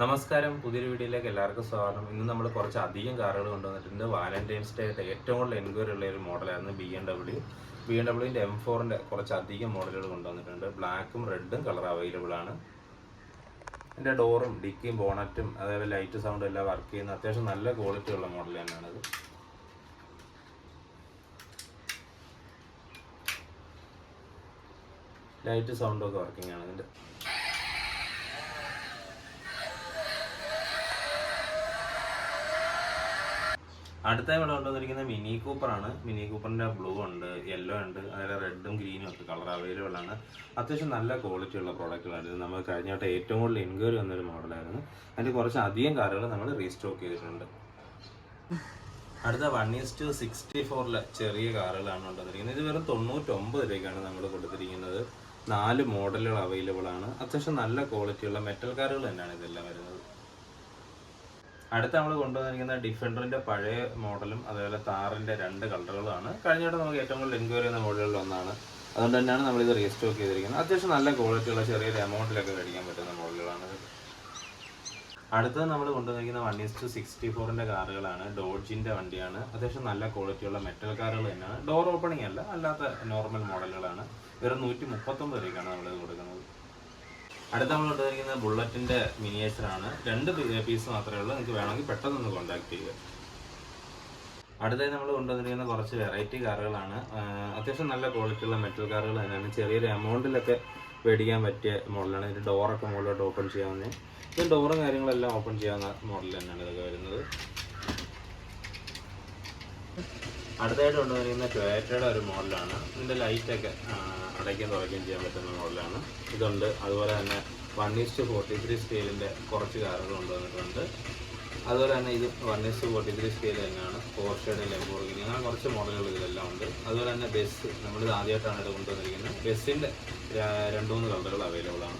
നമസ്കാരം. പുതിയൊരു വീഡിയോയിലേക്ക് എല്ലാവർക്കും സ്വാഗതം. ഇന്ന് നമ്മൾ കുറച്ച് അധികം കാറുകൾ കൊണ്ടുവന്നിട്ടുണ്ട്. വാലന്റൈൻസ് ഡേ ഏറ്റവും കൂടുതൽ എൻക്വയറി ഉള്ള ഒരു മോഡലായിരുന്നു B M W B M ഡബ്ല്യുവിന്റെ M ഫോറിന്റെ കുറച്ച് അധികം മോഡലുകൾ കൊണ്ടുവന്നിട്ടുണ്ട്. ബ്ലാക്കും റെഡും കളർ അവൈലബിൾ ആണ്. എന്റെ ഡോറും ഡിക്കിയും ബോണറ്റും അതേപോലെ ലൈറ്റ് സൗണ്ടും എല്ലാം വർക്ക് ചെയ്യുന്ന അത്യാവശ്യം നല്ല ക്വാളിറ്റി ഉള്ള മോഡൽ തന്നെയാണത് ലൈറ്റ് സൗണ്ടും ഒക്കെ വർക്കിംഗ് ആണ്. ഇതിന്റെ അടുത്ത ഇവിടെ കൊണ്ടുവന്നിരിക്കുന്നത് മിനി കൂപ്പർ ആണ് മിനി കൂപ്പറിന്റെ ബ്ലൂ ഉണ്ട് യെല്ലോ ഉണ്ട് അതിൽ റെഡും ഗ്രീനും ഒക്കെ കളർ അവൈലബിൾ ആണ്. അത്യാവശ്യം നല്ല ക്വാളിറ്റി ഉള്ള പ്രോഡക്റ്റുകളായിരുന്നു നമ്മൾ കഴിഞ്ഞ വട്ടം ഏറ്റവും കൂടുതൽ എൻക്വയറി വന്നൊരു മോഡലായിരുന്നു അതിന്റെ കുറച്ച് അധികം കാറുകൾ നമ്മൾ റീസ്റ്റോക്ക് ചെയ്തിട്ടുണ്ട്. അടുത്ത വൺ ഈസ് ടു സിക്സ്റ്റി ഫോറിലെ ചെറിയ കാറുകളാണ് കൊണ്ടുവന്നിരിക്കുന്നത്. ഇത് വെറും തൊണ്ണൂറ്റൊമ്പത് രൂപയ്ക്കാണ് നമ്മൾ കൊടുത്തിരിക്കുന്നത്. നാല് മോഡലുകൾ അവൈലബിൾ ആണ്. അത്യാവശ്യം നല്ല ക്വാളിറ്റിയുള്ള മെറ്റൽ കാറുകൾ തന്നെയാണ് ഇതെല്ലാം വരുന്നത്. അടുത്ത നമ്മൾ കൊണ്ടുവന്നിരിക്കുന്ന ഡിഫൻഡറിന്റെ പഴയ മോഡലും അതേപോലെ താറിന്റെ രണ്ട് കളറുകളാണ്. കഴിഞ്ഞ നമുക്ക് ഏറ്റവും കൂടുതൽ എൻക്വയറി ചെയ്യുന്ന മോഡലുകളിൽ ഒന്നാണ്. അതുകൊണ്ട് തന്നെയാണ് നമ്മൾ ഇത് റീസ്റ്റോക്ക് ചെയ്തിരിക്കുന്നത്. അത്യാവശ്യം നല്ല ക്വാളിറ്റിയുള്ള ചെറിയൊരു എമൗണ്ടിലൊക്കെ മേടിക്കാൻ പറ്റുന്ന മോഡലുകളാണ് അടുത്തത് നമ്മൾ കൊണ്ടുവന്നിരിക്കുന്ന വൺ ടു സിക്സ്റ്റി ഫോറിന്റെ കാറുകളാണ്. ഡോഡ്ജിന്റെ വണ്ടിയാണ്. അത്യാവശ്യം നല്ല ക്വാളിറ്റിയുള്ള മെറ്റൽ കാറുകൾ തന്നെയാണ്. ഡോർ ഓപ്പണിംഗ് അല്ല അല്ലാത്ത നോർമൽ മോഡലുകളാണ് വെറും നൂറ്റി മുപ്പത്തൊമ്പത് രൂപയ്ക്കാണ് നമ്മളിത് കൊടുക്കുന്നത്. അടുത്ത നമ്മൾ കൊണ്ടുവരുന്ന ബുള്ളറ്റിന്റെ മിനിയേച്ചർ ആണ്. രണ്ട് പീസ് മാത്രമേ ഉള്ളൂ. നിങ്ങൾക്ക് വേണമെങ്കിൽ പെട്ടെന്ന് ഒന്ന് കോൺടാക്ട് ചെയ്യുക. അടുത്തായി നമ്മൾ കൊണ്ടുവന്നിരിക്കുന്ന കുറച്ച് വെറൈറ്റി കാറുകളാണ്. അത്യാവശ്യം നല്ല ക്വാളിറ്റിയുള്ള മെറ്റൽ കാറുകൾ തന്നെയാണ്. ചെറിയൊരു എമൗണ്ടിലൊക്കെ മേടിക്കാൻ പറ്റിയ മോഡലാണ്. ഇതിന്റെ ഡോറൊക്കെ മുകളിലോട്ട് ഓപ്പൺ ചെയ്യാവുന്ന. ഇത് ഡോറും കാര്യങ്ങളെല്ലാം ഓപ്പൺ ചെയ്യാവുന്ന മോഡൽ തന്നെയാണ് ഇതൊക്കെ വരുന്നത്. അടുത്തായിട്ട് കൊണ്ടുവന്നിരിക്കുന്ന ടൊയറ്റയുടെ ഒരു മോഡലാണ് ഇതിന്റെ ലൈറ്റൊക്കെ അടയ്ക്കുകയും തുറയ്ക്കുകയും ചെയ്യാൻ പറ്റുന്ന മോഡലാണ്. ഇതുണ്ട്. അതുപോലെ തന്നെ one is to forty three സ്കെയിലിന്റെ കുറച്ച് കാറുകൾ കൊണ്ടുവന്നിട്ടുണ്ട് അതുപോലെ തന്നെ ഇത് one is to forty three scale തന്നെയാണ്. പോർഷയുടെ ലെമ്പോർഗിനി അങ്ങനെ കുറച്ച് മോഡലുകൾ ഇതിലെല്ലാം ഉണ്ട്. അതുപോലെ തന്നെ ബസ് നമ്മളിത് ആദ്യമായിട്ടാണ് ഇത് കൊണ്ടുവന്നിരിക്കുന്നത്. ബസ്സിന്റെ രണ്ട് മൂന്ന് കളറുകൾ അവൈലബിൾ ആണ്.